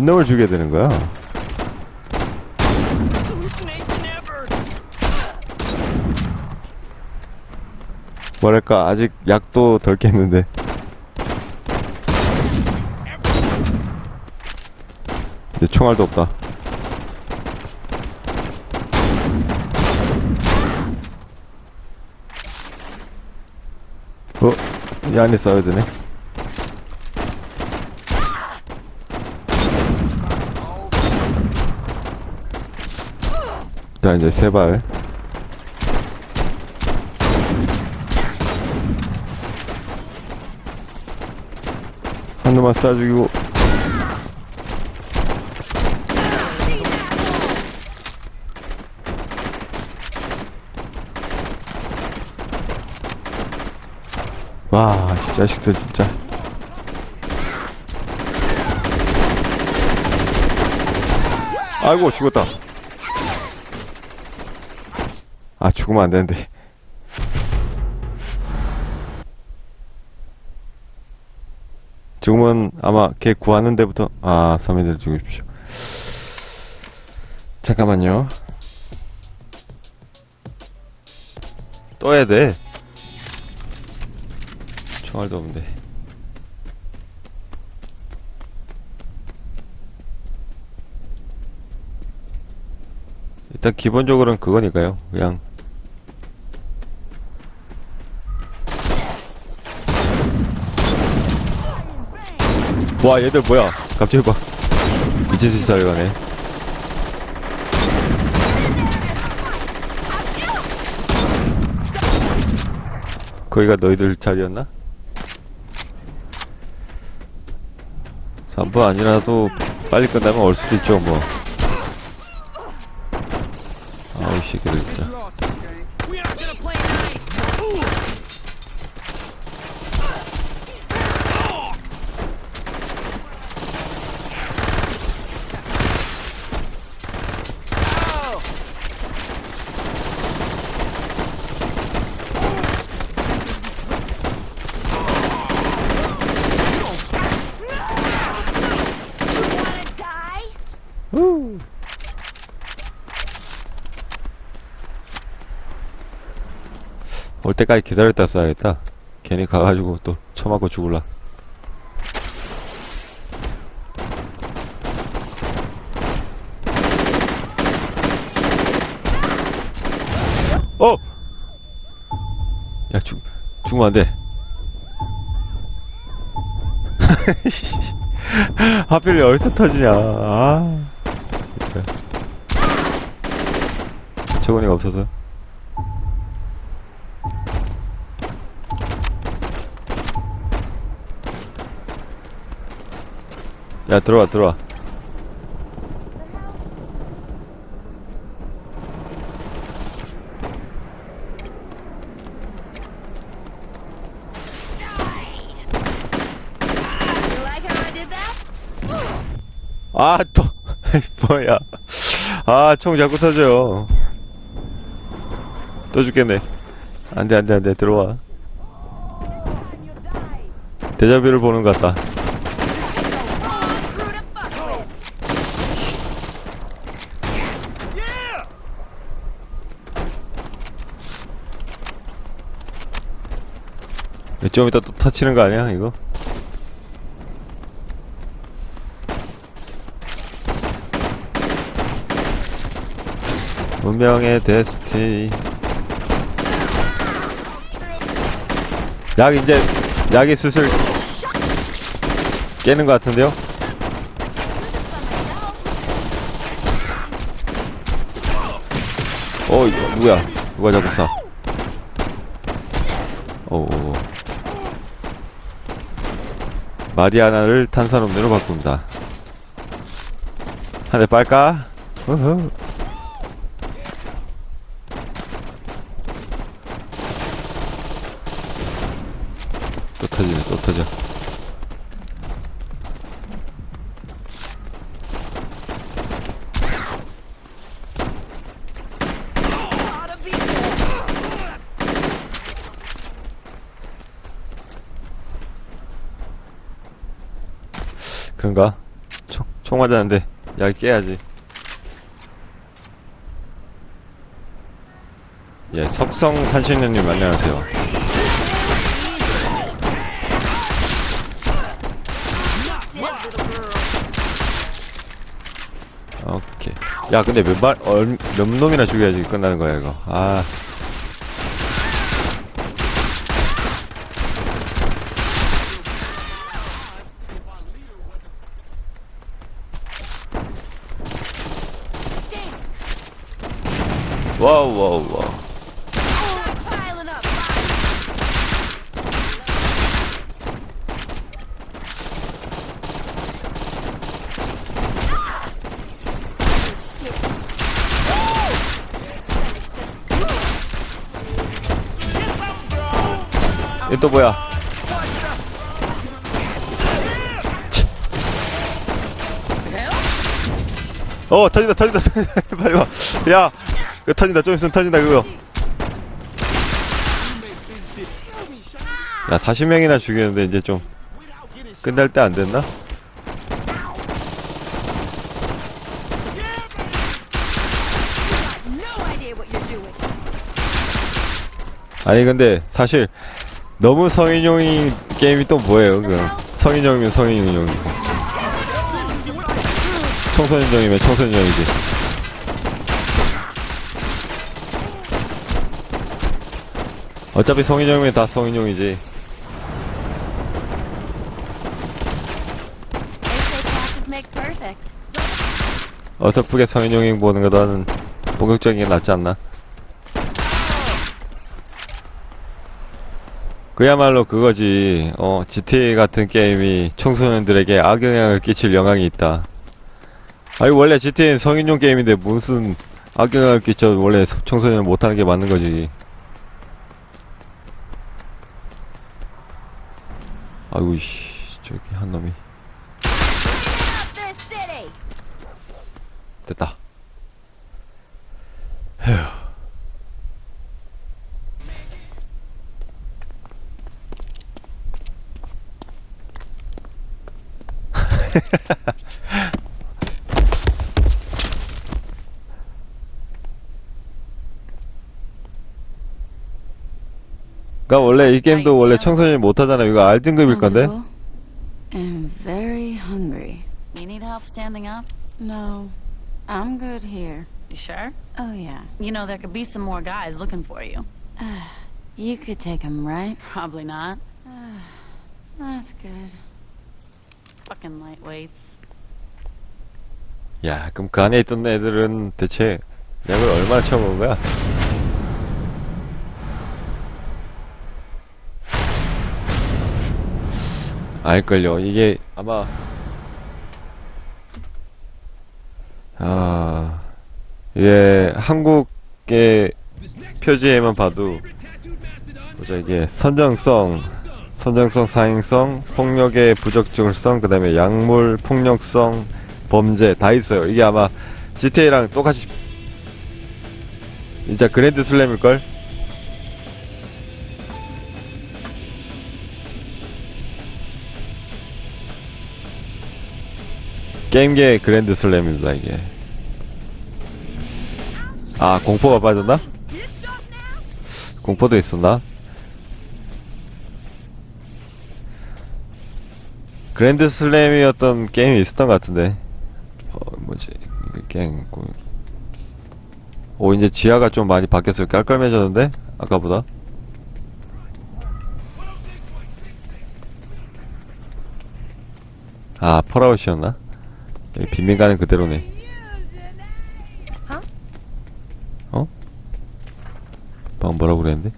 몇 놈을 죽여야 되는 거야? 뭐랄까, 아직 약도 덜 깼는데. 이제 총알도 없다. 어? 이 안에 싸워야 되네. 자, 이제 세 발. 한 놈만 쏴 죽이고. 와, 이 자식들 진짜. 아이고, 죽었다. 아, 죽으면 안 되는데. 죽으면 아마 걔 구하는 데부터, 아, 3인들 죽이십시오. 잠깐만요. 또 해야 돼. 총알도 없는데. 일단 기본적으로는 그거니까요. 그냥 와 얘들 뭐야? 갑자기 막 미친 짓 하려 가네. 거기가 너희들 자리였나? 3부 아니라도 빨리 끝나면 올 수도 있죠 뭐. 아우 이 새끼들 진짜. 올 때까지 기다렸다 써야겠다. 괜히 가가지고 또 처맞고 죽을라. 어! 야, 죽, 죽으면 안 돼. 하필 어디서 터지냐. 아, 진짜. 저거니가 없어서. 야 들어와 들어와 You like how I did that? 아 또 뭐야. 아 총 자꾸 터져요 또 죽겠네. 안 돼 안 돼 안 돼. 들어와. 데자뷰를 보는 것 같다. 좀 이따 또 터치는 거 아니야 이거 운명의 데스티 약 이제 약이 슬슬 깨는 것 같은데요? 어 누구야 누가 자꾸 쏴 오. 마리아나를 탄산음료로 바꾼다. 한 대 빨까? 어허. 터지네, 또 터져. 그런가? 총, 총 맞았는데 야 깨야지 예 석성 산신녀님 안녕하세요 오케이 야 근데 몇발 몇 놈이나 죽여야지 끝나는 거야 이거. 아. 와우 와우 와우 이또 뭐야? 치. 어 터진다 터진다 터진다. 빨리 와 야 그 터진다. 좀 있으면 터진다 그거. 야 40명이나 죽였는데 이제 좀 끝날 때 안 됐나? 아니 근데 사실 너무 성인용인 게임이 또 뭐예요 그 성인용이면 성인용이고. 청소년용이면 청소년용이지. 어차피 성인용이면 다 성인용이지. 어설프게 성인용이 보는 것보다는 본격적인 게 낫지 않나 그야말로 그거지. 어 GTA 같은 게임이 청소년들에게 악영향을 끼칠 영향이 있다. 아니 원래 GTA는 성인용 게임인데 무슨 악영향을 끼쳐 원래 청소년 못하는 게 맞는 거지. 아이고 씨 저기 한 놈이. 됐다. 휴 그니까 원래 이 게임도 원래 청소년이 못하잖아 이거 R등급일 건데 Comfortable And very hungry. You need help standing up? No, I'm good here. You sure? Oh, yeah. You know, there could be some more guys looking for you. You could take him, right? Probably not. That's good. Fucking lightweights. 야, 그럼 그 안에 있던 애들은 대체 랩을 얼마나 쳐먹은 거야? 알걸요. 이게 아마 아 이게 한국의 표지에만 봐도 보자 이게 선정성, 선정성, 사행성, 폭력의 부적절성, 그 다음에 약물, 폭력성, 범죄 다 있어요. 이게 아마 GTA랑 똑같이 진짜 그랜드 슬램일걸? 게임계 그랜드 슬램입니다 이게 아 공포가 빠졌나? 공포도 있었나? 그랜드 슬램이었던 게임이 있었던 것 같은데 어 뭐지 이게 게임 고- 오 이제 지하가 좀 많이 바뀌었어요 깔끔해졌는데 아까보다 아 펄아웃이었나? 여기 빈민가는 그대로네 Huh? 어? 방금 뭐라고 그랬는데?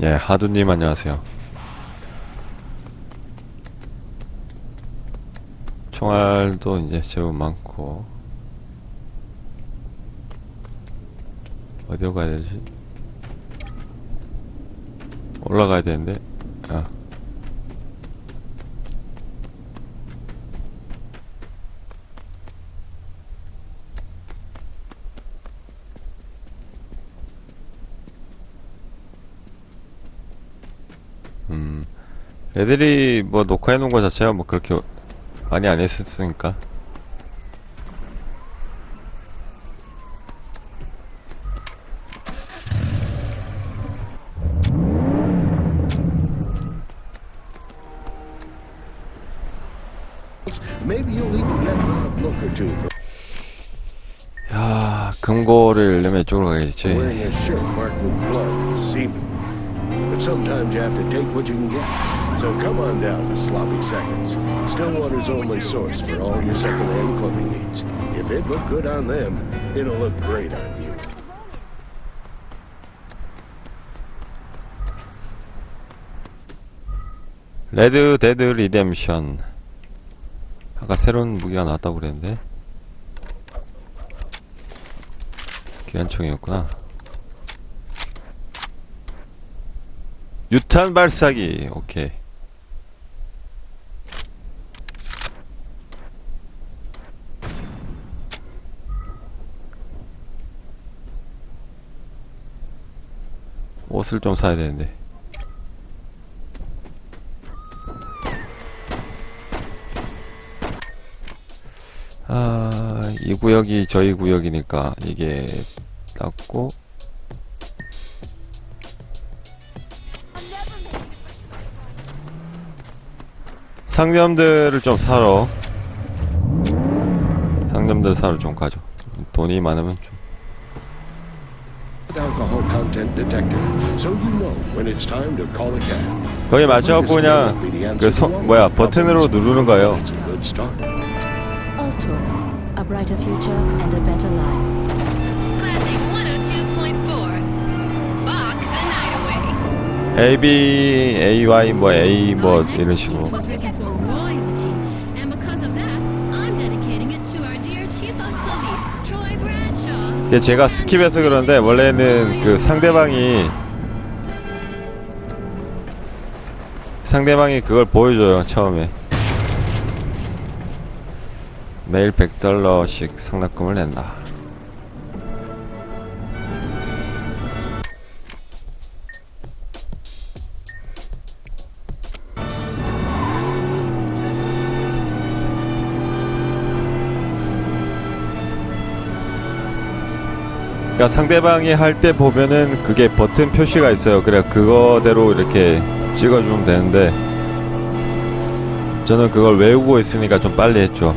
예 하두님 안녕하세요. 총알도 이제 제법 많고. 어디로 가야 되지? 올라가야 되는데 아 음, 애들이 뭐 녹화해 놓은 거 자체가 뭐 그렇게 많이 안 했었으니까. 야, 금고를 내면 이쪽으로 가야지. But sometimes you have to take what you can get. So come on down to Sloppy Seconds. Stillwater's only source for all your second-hand clothing needs. If it looked good on them, it'll look great on you. 레드 데드 리뎀션. 아까 새로운 무기가 나왔다고 그랬는데. 기관총이었구나. 유탄 발사기. 오케이. 옷을 좀 사야 되는데. 아, 이 구역이 저희 구역이니까 이게 닦고 상점들을 좀 사러 상점들 사러 좀 가죠. 돈이 많으면 좀 Alcohol content detector, so you know when it's time to call a cab. 거기 맞춰갖고 그냥 그 서, 뭐야 버튼으로 누르는 거예요. It's a good start. Alto, a brighter future and a better life. Classic 102.4. Bach the night away. A B A Y 뭐 A 뭐 이런 식으로. 제가 스킵해서 그런데 원래는 그 상대방이 상대방이 그걸 보여줘요 처음에. 매일 100달러씩 상납금을 낸다 그러니까 상대방이 할 때 보면은 그게 버튼 표시가 있어요. 그래 그거대로 이렇게 찍어주면 되는데 저는 그걸 외우고 있으니까 좀 빨리 했죠.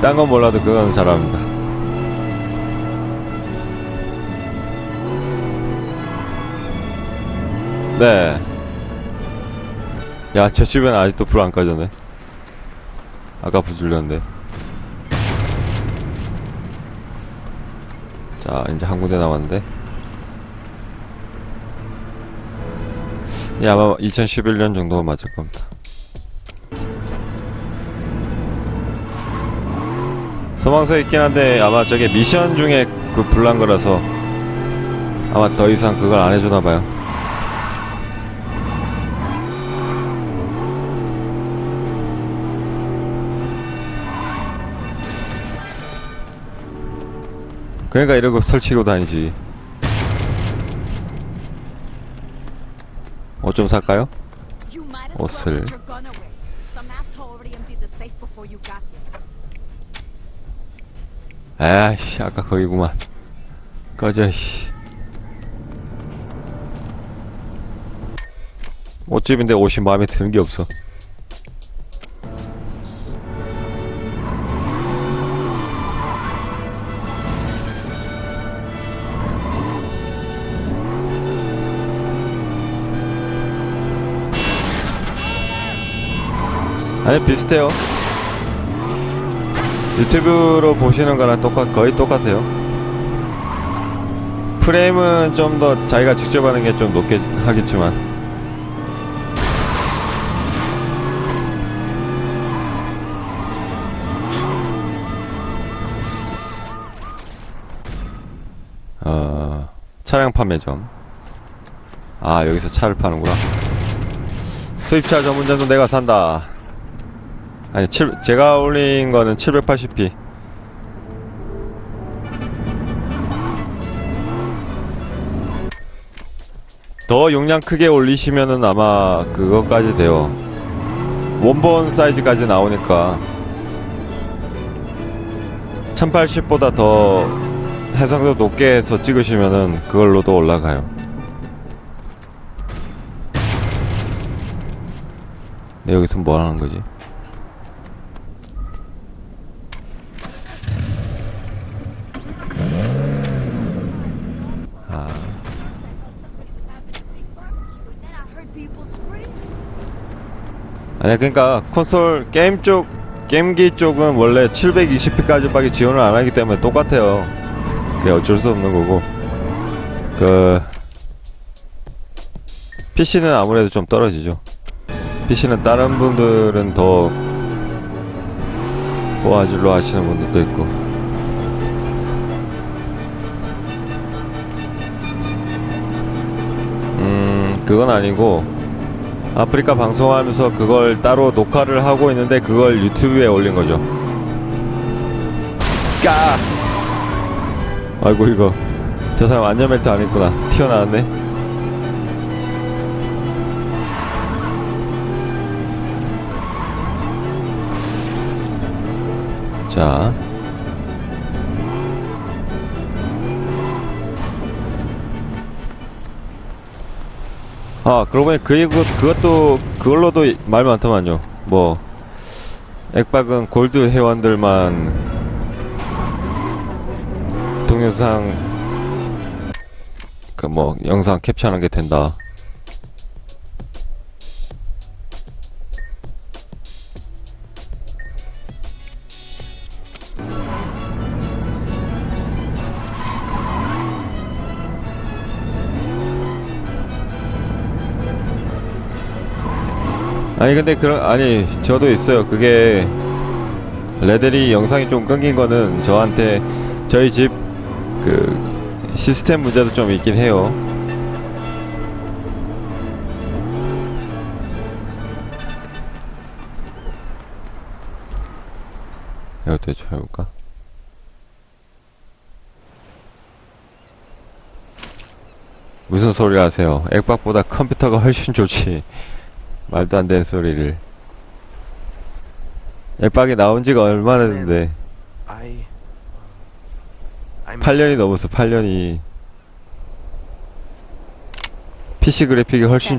딴 건 몰라도 그건 잘합니다. 네. 야, 제 주변에 아직도 불 안 꺼졌네. 아까 불 줄렸는데. 자, 이제 한 군데 남았는데. 예, 아마 2011년 정도 맞을 겁니다. 소방서 있긴 한데 아마 저게 미션 중에 그 불난 거라서 아마 더 이상 그걸 안 해주나 봐요. 그러니까 이러고 설치고 다니지. 옷 좀 살까요? 옷을. 아이씨, 아까 거기구만. 꺼져, 씨. 옷집인데 옷이 마음에 드는 게 없어. 아니, 비슷해요. 유튜브로 보시는 거랑 똑같, 거의 똑같아요. 프레임은 좀 더 자기가 직접 하는 게 좀 높게 하겠지만. 어, 차량 판매점. 아, 여기서 차를 파는구나. 수입차 전문점도 내가 산다. 아니, 7, 제가 올린 거는 780p. 더 용량 크게 올리시면은 아마 그것까지 돼요. 원본 사이즈까지 나오니까 1080보다 더 해상도 높게 해서 찍으시면은 그걸로도 올라가요. 네, 여기서 뭐 하는 거지? 아. 아니 그러니까 콘솔 게임 쪽 게임기 쪽은 원래 720p까지밖에 지원을 안 하기 때문에 똑같아요. 그게 어쩔 수 없는 거고 그 PC는 아무래도 좀 떨어지죠. PC는 다른 분들은 더 고화질로 하시는 분들도 있고 그건 아니고 아프리카 방송하면서 그걸 따로 녹화를 하고 있는데 그걸 유튜브에 올린 거죠. 까! 아이고 이거 저 사람 안전 벨트 안 했구나. 튀어나왔네. 자. 아, 그러고 보니 그, 그것도, 그걸로도 말 많더만요. 뭐, 액박은 골드 회원들만 동영상, 그 뭐, 영상 캡처하는 게 된다. 아니 근데 그런 아니 저도 있어요. 그게 레들이 영상이 좀 끊긴 거는 저한테 저희 집 그 시스템 문제도 좀 있긴 해요. 이것도 좀 해볼까? 무슨 소리 하세요? 액박보다 컴퓨터가 훨씬 좋지. 말도 안 되는 소리를. 액박이 나온 지가 얼마나 됐는데. I. I miss 8년이 넘었어, 8년이. PC 그래픽이 훨씬